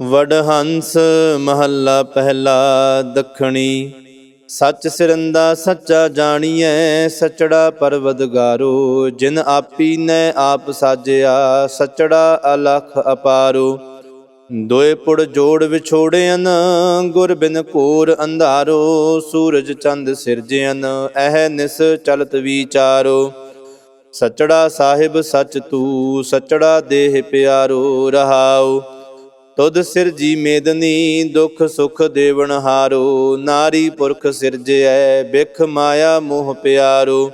ਵਡਹੰਸ ਮਹੱਲਾ ਪਹਿਲਾ ਦੱਖਣੀ। ਸੱਚ ਸਿਰੰਦਾ ਸੱਚਾ ਜਾਣੀਐ, ਸਚੜਾ ਪਰਵਦਗਾਰੋ, ਜਿਨ ਆਪੀ ਨੇ ਆਪ ਸਾਜਿਆ, ਸਚੜਾ ਅਲਖ ਅਪਾਰੋ। ਦੋਏ ਪੁੜ ਜੋੜ ਵਿਛੋੜਿਆਨ ਗੁਰ ਬਿਨ ਘੋਰ ਅੰਧਾਰੋ, ਸੂਰਜ ਚੰਦ ਸਿਰਜਿਆਨ ਇਹ ਨਿਸ ਚਲਤ ਵਿਚਾਰੋ। ਸਚੜਾ ਸਾਹਿਬ ਸਚ ਤੂ, ਸਚੜਾ ਦੇਹ ਪਿਆਰੋ ਰਹਾਓ ਤੁਧ ਸਿਰਜੀ ਮੇਦਨੀ, ਦੁਖ ਸੁਖ ਦੇਵਨ ਹਾਰੋ। ਨਾਰੀ ਪੁਰਖ ਸਿਰਜਿਐ ਬਿਖ ਮਾਇਆ ਮੋਹ ਪਿਆਰੋ।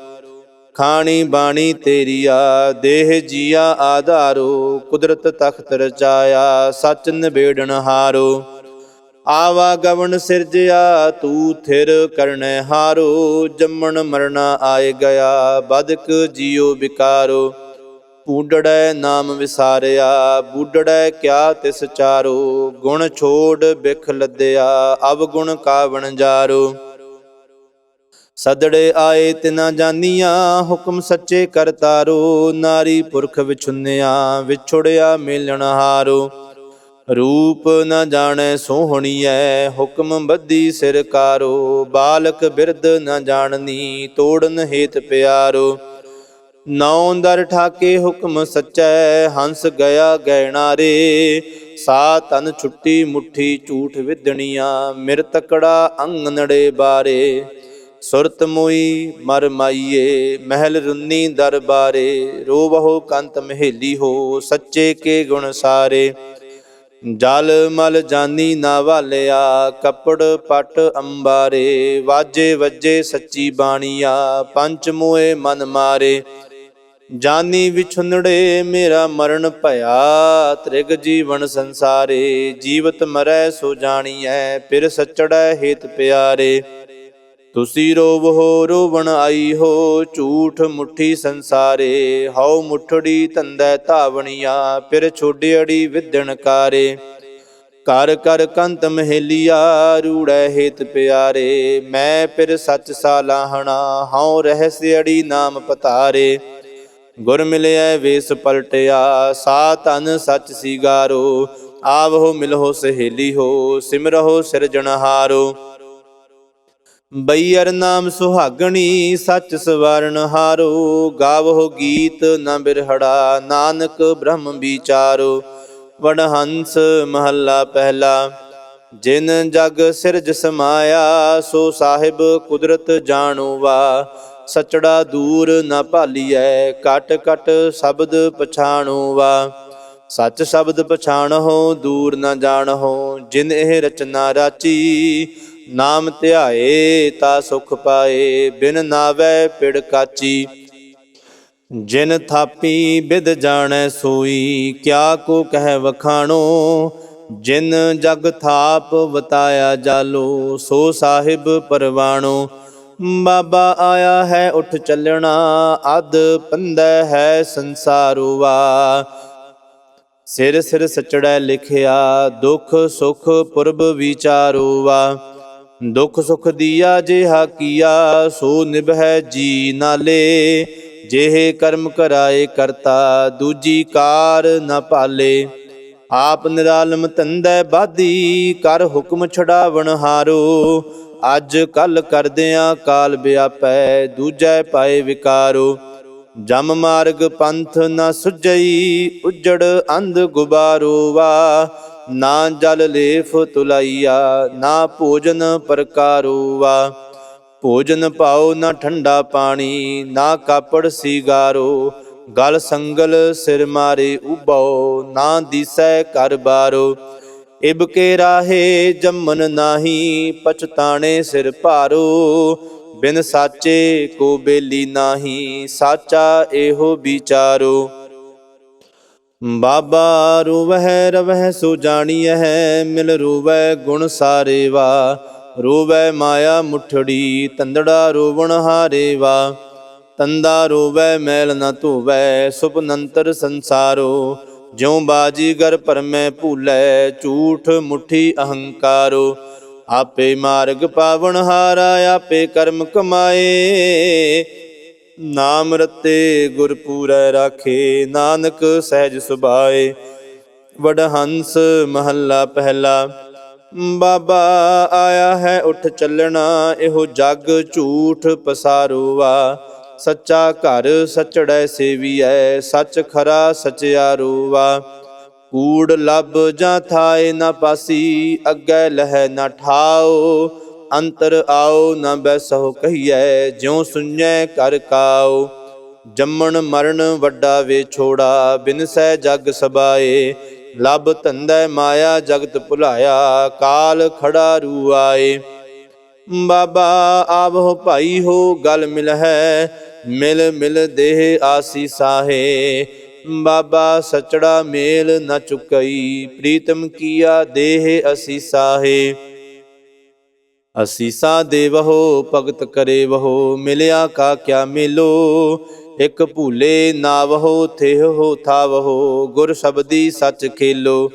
ਖਾਣੀ ਬਾਣੀ ਤੇਰੀਆ ਦੇਹ ਜੀਆ ਆਧਾਰੋ। ਕੁਦਰਤ ਤਖਤ ਰਚਾਇਆ, ਸਚ ਨਿਬੇੜਨ ਹਾਰੋ। ਆਵਾ ਗਵਨ ਸਿਰਜਿਆ ਤੂ ਥਿਰ ਕਰਨੈ ਹਾਰੋ। ਜੰਮਣ ਮਰਨਾ ਆਏ ਗਿਆ, ਬਦਕ ਜੀਉ ਵਿਕਾਰੋ। ਪੂਡੜੈ ਨਾਮ ਵਿਸਾਰਿਆ, ਬੂਡੜੈ ਕਿਆ ਤਿਸ ਚਾਰੋ? ਗੁਣ ਛੋੜ ਬਿਖ ਲੱਦਿਆ ਅਬ ਗੁਣ ਕਾਵਣ ਜਾਰੋ? ਸਦੜੇ ਆਏ ਤਿਨਾ ਜਾਨੀਆਂ, ਹੁਕਮ ਸੱਚੇ ਕਰਤਾਰੋ ਨਾਰੀ ਪੁਰਖ ਵਿਛੁੰਨਿਆ, ਵਿਛੁੜਿਆ ਮੇਲਣ ਹਾਰੋ। ਰੂਪ ਨ ਜਾਣੈ ਸੋਹਣੀਐ, ਹੁਕਮ ਬੱਧੀ ਸਿਰ ਕਾਰੋ। ਬਾਲਕ ਬਿਰਧ ਨ ਜਾਣਨੀ, ਤੋੜਨ ਹੇਤ ਪਿਆਰੋ। ਨੌ ਦਰ ਠਾਕੇ ਹੁਕਮ ਸਚੈ, ਹੰਸ ਗਿਆ ਗੈਣਾਰੇ ਸਾ ਤਨ ਛੁੱਟੀ ਮੁੱਠੀ ਝੂਠ ਵਿਦਣੀਆਂ, ਮਿਰ ਤਕੜਾ ਅੰਗਨੜੇ ਬਾਰੇ। ਸੁਰਤ ਮੋਈ ਮਰ ਮਾਈਏ, ਮਹਿਲ ਰੁੰਨੀ ਦਰਬਾਰੇ ਰੋਵਹੁ ਕੰਤ ਮਹੇਲੀ ਹੋ, ਸੱਚੇ ਕੇ ਗੁਣ ਸਾਰੇ। ਜਲ ਮਲ ਜਾਨੀ ਨਾ ਵਾਲਿਆ, ਕੱਪੜ ਪਟ ਅੰਬਾਰੇ। ਵਾਜੇ ਵੱਜੇ ਸੱਚੀ ਬਾਣੀਆ ਪੰਚ ਮੋਏ ਮਨ ਮਾਰੇ। ਜਾਨੀ ਵਿਛੁੰਨੜੇ ਮੇਰਾ ਮਰਨ ਭਇਆ, ਤ੍ਰਿਗ ਜੀਵਨ ਸੰਸਾਰੇ, ਜੀਵਤ ਮਰੈ ਸੋ ਜਾਣੀਐ, ਫਿਰ ਸਚੜੈ ਹੇਤ ਪਿਆਰੇ। ਤੁਸੀਂ ਰੋਵੋ ਰੋਵਣ ਆਈ ਹੋ, ਝੂਠ ਮੁੱਠੀ ਸੰਸਾਰੇ, ਹਉ ਮੁੱਠੜੀ ਤੰਦੈ ਧਾਵਣੀਆਂ, ਫਿਰ ਛੋਡਿਆੜੀ ਵਿਦਣ ਕਾਰੇ। ਕਰ ਕਰ ਕੰਤ ਮਹੇਲੀਆ, ਰੂੜੈ ਹੇਤ ਪਿਆਰੇ, ਮੈਂ ਫਿਰ ਸੱਚ ਸਾਲਾਹਣਾ, ਹਉ ਅੜੀ ਨਾਮ ਪਤਾਰੇ। ਗੁਰ ਮਿਲਿਆ ਵੇਸ ਪਲਟਿਆ ਸਾ ਤਨ ਸੱਚ ਸੀਗਾਰੋ ਆਵੋ ਮਿਲਹੁ ਸਹੇਲੀ ਹੋ, ਸਿਮਰਹੁ ਸਿਰਜਣਹਾਰੋ ਬਈਰ ਨਾਮ ਸੁਹਾਗਣੀ, ਸੱਚ ਸਵਰਨ ਹਾਰੋ ਗਾਵੋ ਗੀਤ ਨਾ ਬਿਰਹੜਾ, ਨਾਨਕ ਬ੍ਰਹਮ ਵਿਚਾਰੋ। ਵਡਹੰਸ ਮਹੱਲਾ ਪਹਿਲਾ, ਜਿਨ ਜਗ ਸਿਰਜ ਸਮਾਇਆ, ਸੋ ਸਾਹਿਬ ਕੁਦਰਤ ਜਾਣੋ ਵਾ ਸਚੜਾ ਦੂਰ ਨ ਭਾਲੀਐ, ਕਟ ਕਟ ਸ਼ਬਦ ਪਛਾਣੋ ਵਾ ਸੱਚ ਸ਼ਬਦ ਪਛਾਣੋ ਦੂਰ ਨ ਜਾਣੋ ਜਿਨ ਇਹ ਰਚਨਾ ਰਾਚੀ। ਨਾਮ ਧਿਆਏ ਤਾ ਸੁਖ ਪਾਏ, ਬਿਨ ਨਾਵੇ ਪਿੜ ਕਾਚੀ। ਜਿਨ ਥਾਪੀ ਬਿਦ ਜਾਣੈ ਸੋਈ, ਕਿਆ ਕੋ ਕਹਿ ਵਖਾਣੋ। ਜਿਨ ਜਗ ਥਾਪ ਵਤਾਇਆ ਜਾਲੋ, ਸੋ ਸਾਹਿਬ ਪਰਵਾਣੋ। ਬਾਬਾ ਆਇਆ ਹੈ, ਉਠ ਚੱਲਣਾ ਅਦ ਪੰਦੈ ਹੈ ਸੰਸਾਰੋ ਸਿਰ ਸਿਰ ਸਚੜੈ ਲਿਖਿਆ, ਦੁਖ ਸੁਖ ਪੁਰਬ ਵਿਚਾਰੋ ਦੁਖ ਸੁਖ ਦੀਆ ਜਿਹਾ ਕੀਆ, ਸੋ ਨਿਭੈ ਜੀ ਨਾਲੇ। ਜਿਹੇ ਕਰਮ ਕਰਾਏ ਕਰਤਾ, ਦੂਜੀ ਕਾਰ ਨ ਪਾਲੇ। ਆਪ ਨਿਰਾਲਮ ਤੰਦੈ ਬਾਦੀ, ਕਰ ਹੁਕਮ ਛਡਾਵਣ ਹਾਰੋ। ਅੱਜ ਕੱਲ ਕਰਦਿਆਂ ਕਾਲ ਵਿਆਪੈ, ਦੂਜੈ ਪਾਏ ਵਿਕਾਰੋ। ਜਮ ਮਾਰਗ ਪੰਥ ਨਾ ਸੁਜਈ ਉਜੜ ਅੰਧ ਗੁਬਾਰੋ। ਵਾ, ਨਾ ਜਲ ਲੇਫ ਤੁਲਾਈਆ, ਨਾ ਭੋਜਨ ਪ੍ਰਕਾਰੋ। ਵਾ, ਭੋਜਨ ਪਾਓ ਨਾ ਠੰਡਾ ਪਾਣੀ, ਨਾ ਕਾਪੜ ਸੀਗਾਰੋ। ਗਲ ਸੰਗਲ ਸਿਰ ਮਾਰੇ ਉਬਾਓ ਨਾ ਦਿਸੈ ਕਰ ਬਾਰੋ। ਇਬ ਕੇ ਰਾਹੇ ਜੰਮਨ ਨਾਹੀ, ਪਛਤਾਣੇ ਸਿਰ ਭਾਰੋ। ਬਿਨ ਸਾਚੇ ਕੋ ਬੇਲੀ ਨਾਹੀ, ਸਾਚਾ ਇਹੋ ਵਿਚਾਰੋ। ਬਾਬਾ ਰੋਵਹਿ ਰਵਹਿ ਸੋ ਜਾਣੀਐ, ਮਿਲ ਰੋਵੈ ਗੁਣ ਸਾਰੇ ਵਾ ਰੋਵੈ ਮਾਇਆ ਮੁਠੜੀ, ਤੰਦੜਾ ਰੋਵਣ ਹਾਰੇ ਵਾ ਤੰਦਾ ਰੋਵੈ ਮੈਲ ਨ ਧੋਵੈ ਸੁਪਨੰਤਰ ਸੰਸਾਰੋ। ਜਿਉ ਬਾਜੀਗਰ ਪਰਮੈ ਭੂਲੈ, ਝੂਠ ਮੁਠੀ ਅਹੰਕਾਰੋ। ਆਪੇ ਮਾਰਗ ਪਾਵਨ ਹਾਰਾ, ਆਪੇ ਕਰਮ ਕਮਾਏ। ਨਾਮ ਰਤੇ ਗੁਰ ਪੂਰੈ ਰਾਖੇ, ਨਾਨਕ ਸਹਿਜ ਸੁਭਾਏ। ਵਡਹੰਸ ਮਹੱਲਾ ਪਹਿਲਾ, ਬਾਬਾ ਆਇਆ ਹੈ ਉੱਠ ਚੱਲਣਾ, ਇਹੋ ਜਗ ਝੂਠ ਪਸਾਰੂਆ। ਸੱਚਾ ਘਰ ਸਚੜੈ ਸੇਵੀਐ, ਸੱਚ ਖਰਾ ਸਚਿਆਰੂਆ ਕੂੜ ਲੱਭ ਜਾਂ ਥਾਏ ਨਾ ਪਾਸੀ, ਅੱਗੇ ਲਹਿ ਨਾ ਠਾਓ। ਅੰਤਰ ਆਓ ਨਾ ਬੈਸੋ ਕਹੀਐ, ਜਿਉ ਸੁਣੈ ਕਰ ਕਾਓ। ਜੰਮਣ ਮਰਨ ਵੱਡਾ ਵੇ ਛੋੜਾ ਬਿਨਸੈ ਜਗ ਸਬਾਏ। ਲਬ ਧੰਦੈ ਮਾਇਆ ਜਗਤ ਭੁਲਾਇਆ, ਕਾਲ ਖੜਾ ਰੂ ਆਏ ਬਾਬਾ ਆਵੋ ਭਾਈ ਹੋ, ਗਲ ਮਿਲ ਹੈ। ਮਿਲ ਮਿਲ ਦੇਹ ਆਸੀ ਸਾਹੇ। ਬਾਬਾ, ਸਚੜਾ ਮੇਲ ਨ ਚੁਕਈ। ਪ੍ਰੀਤਮ ਕੀਆ ਦੇਹ ਅਸੀ ਸਾਹੇ। ਅਸੀਸਾ ਦੇਵਹੋ, ਭਗਤ ਕਰੇ ਵਹੋ ਮਿਲਿਆ ਕਾ ਕਿਆ ਮਿਲੋ? ਇਕ ਭੂਲੇ ਨਾਵਹੋ, ਥੇਹੋ ਥਾਵਹੋ। ਗੁਰ ਸ਼ਬਦੀ ਸੱਚ ਖੇਲੋ।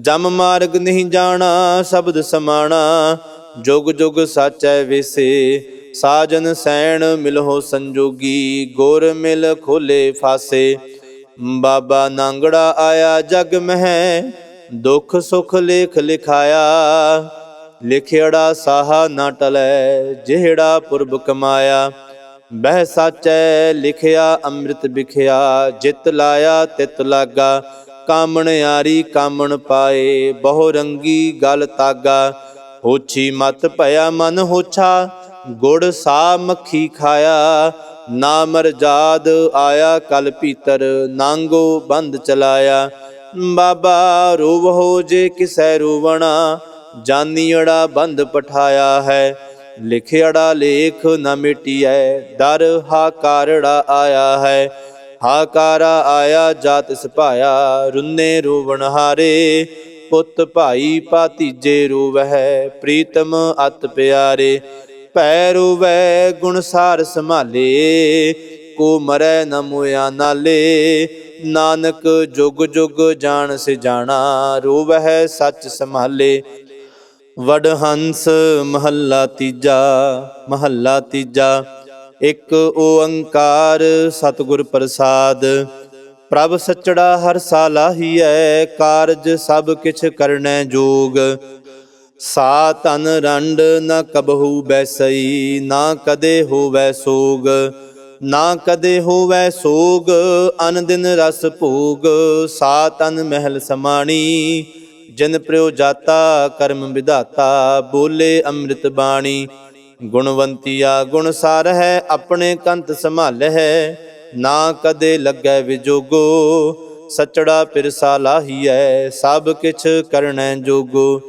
ਜਮ ਮਾਰਗ ਨਹੀਂ ਜਾਣਾ, ਸ਼ਬਦ ਸਮਾਣਾ। ਜੁਗ ਜੁਗ ਸਾਚੈ ਵਿਸੇ, ਸਾਜਨ ਸੈਣ ਮਿਲਹੁ ਸੰਜੋਗੀ, ਗੁਰ ਮਿਲ ਖੋਲੇ ਫਾਸੇ। ਬਾਬਾ ਨਾਂਗੜਾ ਆਇਆ ਜਗ ਮਹਿ, ਦੁੱਖ ਸੁਖ ਲੇਖ ਲਿਖਾਇਆ। ਲਿਖਿੜਾ ਸਾਹਾ ਨਾ ਟਲੈ, ਜਿਹੜਾ ਪੁਰਬ ਕਮਾਇਆ। ਬਹਿ ਸਾਚੈ ਲਿਖਿਆ, ਅੰਮ੍ਰਿਤ ਵਿਖਿਆ, ਜਿਤ ਲਾਇਆ, ਤਿਤ ਲਾਗਾ। ਕਾਮਣ ਯਾਰੀ ਕਾਮਣ ਪਾਏ, ਬਹੁ ਰੰਗੀ ਗਲ ਤਾਗਾ। ਹੋਛੀ ਮਤ ਭਇਆ ਮਨ ਹੋਛਾ, ਗੁੜ ਸਾ ਮੱਖੀ ਖਾਇਆ। ਨਾ ਮਰਜਾਦ ਆਇਆ, ਕਲ ਭੀਤਰ ਨਾਂਗੋ ਬੰਦ ਚਲਾਇਆ। ਬਾਬਾ ਰੋਵੋ ਜੇ ਕਿਸੈ ਰੋਵਣਾ ਜਾਨੀੜਾ ਬੰਦ ਪਠਾਇਆ ਹੈ। ਲਿਖਿਆੜਾ ਲੇਖ ਨਾ ਮਿਟਿਐ, ਦਰ ਹਾਕਾਰੜਾ ਆਇਆ ਹੈ। ਹਾਕਾਰਾ ਆਇਆ, ਜਾਤ ਸੁਭਾਇਆ, ਰੁੰਨੇ ਰੋਵਣ ਹਾਰੇ। ਪੁੱਤ ਭਾਈ ਭਾਤੀਜੇ ਰੋਵਹਿ, ਪ੍ਰੀਤਮ ਅਤ ਪਿਆਰੇ। ਭੈ ਰੋਵੈ ਗੁਣਸਾਰ ਸੰਭਾਲੇ, ਕੋ ਮਰੈ ਨ ਮੁਆ ਨਾਲੇ। ਨਾਨਕ ਜੁਗ ਜੁਗ ਜਾਣ ਸੇ ਜਾਣਾ, ਰੋਵਹਿ ਸੱਚ ਸੰਭਾਲੇ। ਵਡ ਹੰਸ ਮਹੱਲਾ ਤੀਜਾ ਮਹੱਲਾ ਤੀਜਾ। ਇੱਕ ਓੰਕਾਰ ਸਤਿਗੁਰ ਪ੍ਰਸਾਦ ਪ੍ਰਭ ਸੱਚੜਾ ਹਰ ਸਾਲਾਹੀਐ ਕਾਰਜ ਸਭ ਕਿਛ ਕਰਨੈ ਜੋਗ। ਸਾ ਤਨ ਰੰਡ ਨ ਕਬਹੂ ਬੈਸਈ, ਨਾ ਕਦੇ ਹੋਵੈ ਸੋਗ। ਨਾ ਕਦੇ ਹੋਵੈ ਸੋਗ, ਅਨ ਦਿਨ ਰਸ ਭੋਗ। ਸਾ ਤਨ ਮਹਿਲ ਸਮਾਣੀ, ਜਿਨ ਪ੍ਰਯੋ ਜਾਤਾ, ਕਰਮ ਵਿਧਾਤਾ, ਬੋਲੇ ਅੰਮ੍ਰਿਤ ਬਾਣੀ। ਗੁਣਵੰਤਿਆ ਗੁਣ ਸਾਰ ਹੈ ਆਪਣੇ ਕੰਤ ਸੰਭਾਲ ਹੈ ਨਾ ਕਦੇ ਲੱਗੈ ਵਿਜੋਗੋ, ਸਚੜਾ ਪਿਰਸਾ ਲਾਹੀਐ, ਸਭ ਕਿਛ ਕਰਨੈ ਜੋਗੋ।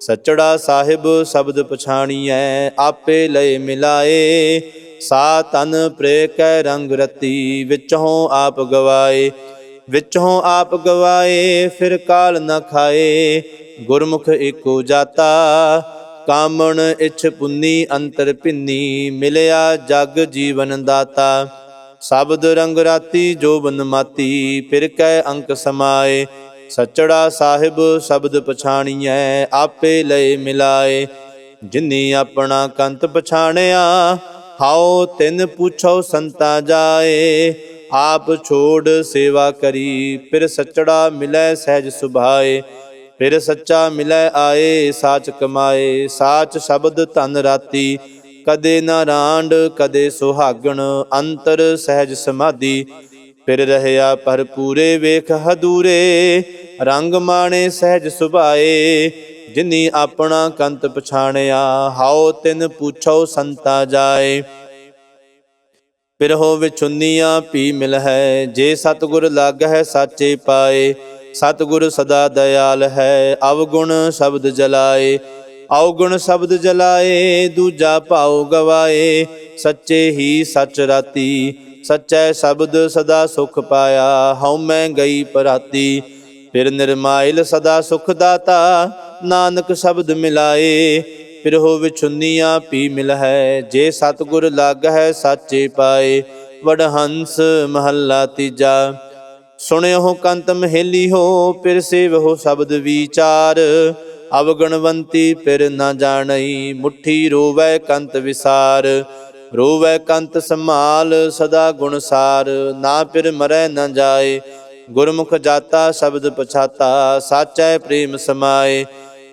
ਸਚੜਾ ਸਾਹਿਬ ਸ਼ਬਦ ਪਛਾਣੀਐ, ਆਪੇ ਲਏ ਮਿਲਾਏ। ਸਾ ਤਨ ਪ੍ਰੇ ਕੈ ਰੰਗ ਰਤੀ, ਵਿੱਚੋਂ ਆਪ ਗਵਾਏ। ਵਿੱਚੋਂ ਆਪ ਗਵਾਏ, ਫਿਰ ਕਾਲ ਨ ਖਾਏ। ਗੁਰਮੁਖ ਏਕੋ ਜਾਤਾ, ਕਾਮਣ ਇਛ ਪੁੰਨੀ, ਅੰਤਰ ਭਿੰਨੀ ਮਿਲਿਆ ਜਗ ਜੀਵਨ ਦਾਤਾ। ਸ਼ਬਦ ਰੰਗ ਰਾਤੀ ਜੋਬਨ ਮਾਤੀ, ਫਿਰ ਕੈ ਅੰਕ ਸਮਾਏ। ਸਚੜਾ ਸਾਹਿਬ ਸ਼ਬਦ ਪਛਾਣੀਐ, ਆਪੇ ਲਏ ਮਿਲਾਏ। ਜਿਨੀ ਆਪਣਾ ਕੰਤ ਪਛਾਣਿਆ, ਹਾਉ ਤਿਨ ਪੁੱਛੋ ਸੰਤਾ ਜਾਏ। ਆਪ ਛੋੜ ਸੇਵਾ ਕਰੀ, ਫਿਰ ਸਚੜਾ ਮਿਲੈ ਸਹਿਜ ਸੁਭਾਏ। ਫਿਰ ਸੱਚਾ ਮਿਲੈ ਆਏ, ਸਾਚ ਕਮਾਏ, ਸਾਚ ਸ਼ਬਦ ਧਨ ਰਾਤੀ। ਕਦੇ ਨਾ ਰਾਂਡ ਕਦੇ ਸੁਹਾਗਣ, ਅੰਤਰ ਸਹਿਜ ਸਮਾਧੀ। ਫਿਰ ਰਹਿਆ ਪਰ ਪੂਰੇ ਵੇਖ ਹਦੂਰੇ ਰੰਗ ਮਾਣੇ ਸਹਿਜ ਸੁਭਾਏ। ਜਿਨੀ ਆਪਣਾ ਕੰਤ ਪਛਾਣਿਆ, ਹਾਉ ਤਿਨ ਪੁੱਛੋ ਸੰਤਾ ਜਾਏ। ਪਿਰਹੋ ਵਿਚੁੰਨੀਆਂ ਪੀ ਮਿਲ ਹੈ, ਜੇ ਸਤਗੁਰ ਲੱਗ ਹੈ ਸਾਚੇ ਪਾਏ। ਸਤਗੁਰ ਸਦਾ ਦਇਆਲ ਹੈ, ਅਵਗੁਣ ਸ਼ਬਦ ਜਲਾਏ। ਔਗੁਣ ਸ਼ਬਦ ਜਲਾਏ, ਦੂਜਾ ਭਾਉ ਗਵਾਏ। ਸੱਚੇ ਹੀ ਸੱਚ ਰਾਤੀ, ਸੱਚੈ ਸ਼ਬਦ ਸਦਾ ਸੁਖ ਪਾਇਆ। ਹਉ ਮੈਂ ਗਈ ਪਰਾਤੀ, ਫਿਰ ਨਿਰਮਾਇਲ ਸਦਾ ਸੁਖ ਦਾਤਾ। ਨਾਨਕ ਸ਼ਬਦ ਮਿਲਾਏ, ਫਿਰ ਹੋ ਵਿਛੁੰਨੀਆਂ ਪੀ ਮਿਲ ਹੈ। ਜੇ ਸਤਗੁਰ ਲੱਗ ਹੈ ਸਾਚੇ ਪਾਏ ਵਡ ਹੰਸ ਮਹੱਲਾ ਤੀਜਾ। ਸੁਣਿਓ ਕੰਤ ਮਹੇਲੀ ਹੋ, ਫਿਰ ਸੇਵਹੁ ਸ਼ਬਦ ਵਿਚਾਰ। ਅਵਗਣਵੰਤੀ ਫਿਰ ਨਾ ਜਾਣਈ, ਮੁਠੀ ਰੋਵੈ ਕੰਤ ਵਿਸਾਰ। ਰੋਵੈ ਕੰਤ ਸੰਭਾਲ, ਸਦਾ ਗੁਣਸਾਰ ਨਾ ਫਿਰ ਮਰੈ ਨਾ ਜਾਏ, ਗੁਰਮੁਖ ਜਾਤਾ ਸ਼ਬਦ ਪਛਾਤਾ, ਸਾਚੈ ਪ੍ਰੇਮ ਸਮਾਏ।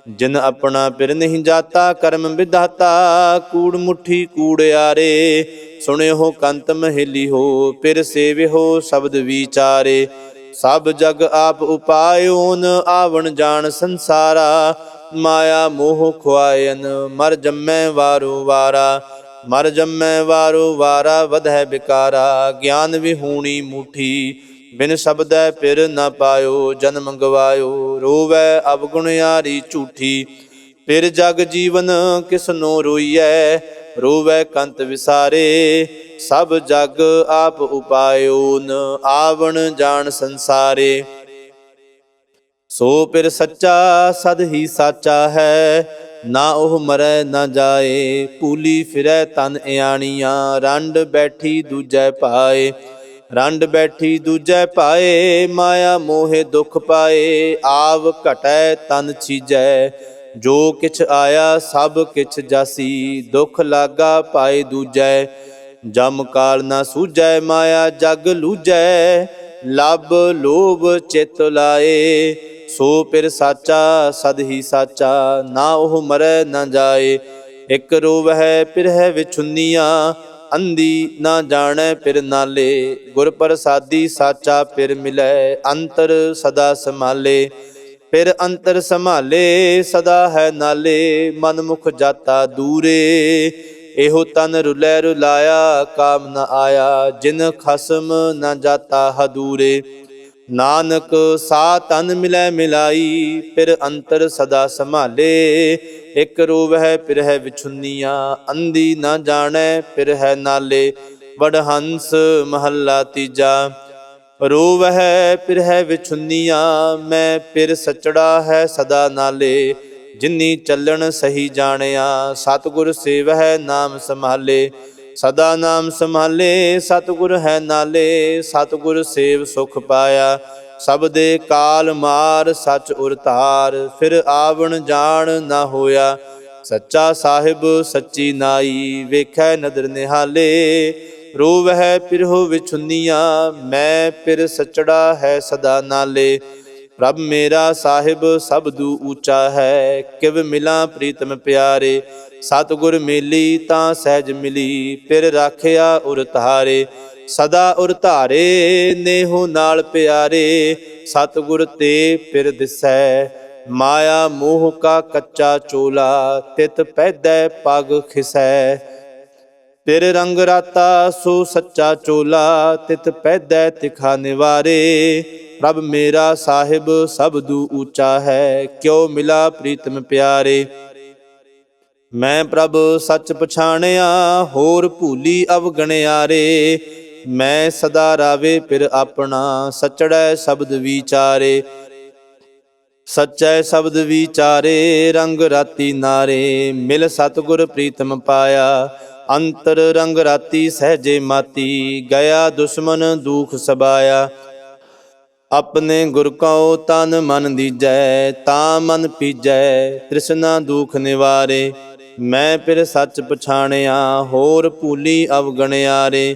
ਜਿਨ ਆਪਣਾ ਪਿਰ ਨਹੀਂ ਜਾਤਾ, ਕਰਮ ਵਿਧਾਤਾ, ਕੂੜ ਮੁਠੀ ਕੂੜਿਆਰੇ ਸੁਣਿਓ ਕੰਤ ਮਹਿਲੀ ਹੋ ਪਿਰ ਸੇਵਿਓ ਸ਼ਬਦ ਵਿਚਾਰੇ। ਸਭ ਜਗ ਆਪ ਉਪਾਇਓਨ, ਆਵਣ ਜਾਣ ਸੰਸਾਰਾ। ਮਾਇਆ ਮੋਹ ਖੁਆਇਨ, ਮਰ ਜੰਮੈ ਵਾਰੋ ਵਾਰਾ। ਮਰ ਜੰਮੈ ਵਾਰੋ ਵਾਰਾ, ਵਧੈ ਬਿਕਾਰਾ। ਗਿਆਨ ਵਿਹੂਣੀ ਮੂਠੀ, ਬਿਨ ਸ਼ਬਦੈ ਪਿਰ ਨ ਪਾਇਓ, ਜਨਮ ਗਵਾਇਓ। ਰੋਵੈ ਅਵਗੁਣਿਆਰੀ ਝੂਠੀ ਪਿਰ ਜਗ ਜੀਵਨ ਕਿਸਨੋ ਰੋਈਐ। ਰੋਵੈ ਕੰਤ ਵਿਸਾਰੇ, ਸਭ ਜਗ ਆਪ ਉਪਾਇਓ ਨ ਆਵਣ ਜਾਣ ਸੰਸਾਰੇ। ਸੋ ਪਿਰ ਸੱਚਾ ਸਦ ਹੀ ਸਾਚਾ ਹੈ, ਨਾ ਉਹ ਮਰੈ ਨਾ ਜਾਏ ਭੂਲੀ ਫਿਰੈ ਤਨ ਇਆਣੀਆਂ, ਰੰਡ ਬੈਠੀ ਦੂਜੈ ਪਾਏ। ਰੰਡ ਬੈਠੀ ਦੂਜੈ ਪਾਏ, ਮਾਇਆ ਮੋਹਿ ਦੁਖ ਪਾਏ, ਆਵ ਘਟੈ ਤਨ ਚੀਜੈ। ਜੋ ਕਿਛ ਆਇਆ ਸਭ ਕਿਛ ਜਾਸੀ, ਦੁਖ ਲਾਗਾ ਪਾਏ ਦੂਜੈ, ਜਮ ਕਾਲ ਨਾ ਸੂਝੈ, ਮਾਇਆ ਜਗ ਲੂਜੈ, ਲਬ ਲੋਭ ਚਿਤ ਲਾਏ, ਸੋ ਪਿਰ ਸਾਚਾ, ਸਦ ਹੀ ਸਾਚਾ, ਨਾ ਉਹ ਮਰੈ ਨਾ ਜਾਏ, ਇਕ ਰੋਵਹਿ ਪਿਰਹਿ ਵਿਛੁੰਨੀਆਂ ਅੰਦੀ ਨਾ ਜਾਣੈ ਪਿਰ ਨਾਲੇ, ਗੁਰ ਪ੍ਰਸਾਦੀ ਸਾਚਾ ਪਿਰ ਮਿਲੈ, ਅੰਤਰ ਸਦਾ ਸੰਭਾਲੇ ਫਿਰ ਅੰਤਰ ਸੰਭਾਲੇ, ਸਦਾ ਹੈ ਨਾਲੇ ਮਨ ਮੁਖ ਜਾਤਾ ਦੂਰੇ। ਇਹੋ ਤਨ ਰੁਲੈ ਰੁਲਾਇਆ, ਕਾਮ ਨ ਆਇਆ, ਜਿਨ ਖਸਮ ਨ ਜਾਤਾ ਹਦੂਰੇ। ਨਾਨਕ ਸਾ ਤਨ ਮਿਲੈ ਮਿਲਾਈ, ਫਿਰ ਅੰਤਰ ਸਦਾ ਸੰਭਾਲੇ। ਇਕ ਫਿਰ ਹੈ ਵਿਛੁੰਨੀਆਂ ਅੰਦੀ ਨਾ ਜਾਣੈ ਫਿਰ ਹੈ ਨਾਲੇ। ਵਡਹੰਸ ਮਹੱਲਾ ਤੀਜਾ। ਰੋਵਹਿ ਪਿਰਹਿ ਵਿਛੁੰਨੀਆਂ, ਮੈਂ ਪਿਰ ਸਚੜਾ ਹੈ ਸਦਾ ਨਾਲੇ, ਜਿਨੀ ਚੱਲਣ ਸਹੀ ਜਾਣਿਆ, ਸਤਿਗੁਰ ਸੇਵਹਿ ਨਾਮ ਸੰਭਾਲੇ, ਸਦਾ ਨਾਮ ਸੰਭਾਲੇ, ਸਤਿਗੁਰ ਹੈ ਨਾਲੇ, ਸਤਿਗੁਰ ਸੇਵ ਸੁਖ ਪਾਇਆ, ਸਭ ਦੇ ਕਾਲ ਮਾਰ ਸਚ ਉਰਤਾਰ ਫਿਰ ਆਵਣ ਜਾਣ ਨਾ ਹੋਇਆ, ਸੱਚਾ ਸਾਹਿਬ ਸੱਚੀ ਨਾਈ ਵੇਖੈ ਨਦਰ ਨਿਹਾਲੇ ਰੋਵਹਿ ਪਿਰਹੁ ਵਿਛੁੰਨੀਆਂ, ਮੈਂ ਫਿਰ ਸਚੜਾ ਹੈ ਸਦਾ ਨਾਲੇ। ਪ੍ਰਭ ਮੇਰਾ ਸਾਹਿਬ ਸਬਦੂ ਉੱਚਾ ਹੈ, ਕਿਵ ਮਿਲਾਂ ਪ੍ਰੀਤਮ ਪਿਆਰੇ। ਸਤਿਗੁਰ ਮੇਲੀ ਤਾਂ ਸਹਿਜ ਮਿਲੀ ਫਿਰ ਰਾਖਿਆ ਉਰ ਧਾਰੇ। ਸਦਾ ਉਰ ਧਾਰੇ, ਨੇਹੋ ਨਾਲ ਪਿਆਰੇ। ਸਤਿਗੁਰ ਤੇ ਫਿਰ ਦਿਸੈ, ਮਾਇਆ ਮੋਹ ਕਾ ਕੱਚਾ ਚੋਲਾ, ਤਿਤ ਪੈਦੈ ਪਗ ਖਿਸੈ। ਫਿਰ ਰੰਗ ਰਾਤਾ ਸੋ ਸੱਚਾ ਚੋਲਾ, ਤਿਤ ਪੈਦੈ ਤਿਖਾ ਨਿਵਾਰੇ। ਪ੍ਰਭ ਮੇਰਾ ਸਾਹਿਬ ਸਬਦੂ ਉੱਚਾ ਹੈ, ਕਿਉ ਮਿਲਾ ਪ੍ਰੀਤਮ ਪਿਆਰੇ। ਮੈਂ ਪ੍ਰਭ ਸੱਚ ਪਛਾਣਿਆ, ਹੋਰ ਭੂਲੀ ਅਵਗਣਿਆਰੇ। ਮੈਂ ਸਦਾ ਰਾਵੇ ਫਿਰ ਆਪਣਾ, ਸਚੜੈ ਸ਼ਬਦ ਵਿਚਾਰੇ। ਸੱਚੈ ਸ਼ਬਦ ਵਿਚਾਰੇ, ਰੰਗ ਰਾਤੀ ਨਾਰੇ। ਮਿਲ ਸਤਗੁਰ ਪ੍ਰੀਤਮ ਪਾਇਆ ਅੰਤਰ ਰੰਗ ਰਾਤੀ ਸਹਜੇ ਮਾਤੀ, ਗਿਆ ਦੁਸ਼ਮਨ ਦੁਖ ਸਬਾਇਆ। ਆਪਣੇ ਗੁਰ ਕਉ ਤਨ ਮਨ ਦੀਜੈ, ਤਾਂ ਮਨ ਪੀਜੈ, ਤ੍ਰਿਸ਼ਨਾ ਦੁਖ ਨਿਵਾਰੇ। ਮੈਂ ਫਿਰ ਸੱਚ ਪਛਾਣਿਆ, ਹੋਰ ਭੂਲੀ ਅਵਗਣਿਆਰੇ।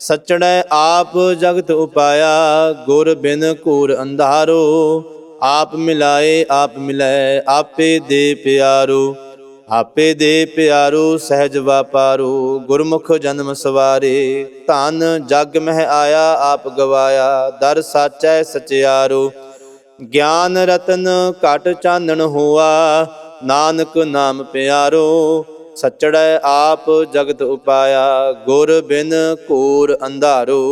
ਸਚੜੈ ਆਪ ਜਗਤ ਉਪਾਇਆ, ਗੁਰ ਬਿਨ ਘੂਰ ਅੰਧਾਰੋ। ਆਪ ਮਿਲਾਏ, ਆਪ ਮਿਲੈ, ਆਪੇ ਦੇ ਪਿਆਰੋ। ਆਪੇ ਦੇ ਪਿਆਰੂ ਸਹਿਜ ਵਾਪਾਰੂ, ਗੁਰਮੁਖ ਜਨਮ ਸਵਾਰੇ। ਧਨ ਜਗ ਮਹਿ ਆਇਆ, ਆਪ ਗਵਾਇਆ, ਦਰ ਸਾਚੈ ਸਚਿਆਰੂ। ਗਿਆਨ ਰਤਨ ਘਟ ਚਾਨਣ ਹੋਆ, ਨਾਨਕ ਨਾਮ ਪਿਆਰੋ। ਸਚੜੈ ਆਪ ਜਗਤ ਉਪਾਇਆ, ਗੁਰ ਬਿਨ ਘੂਰ ਅੰਧਾਰੋ।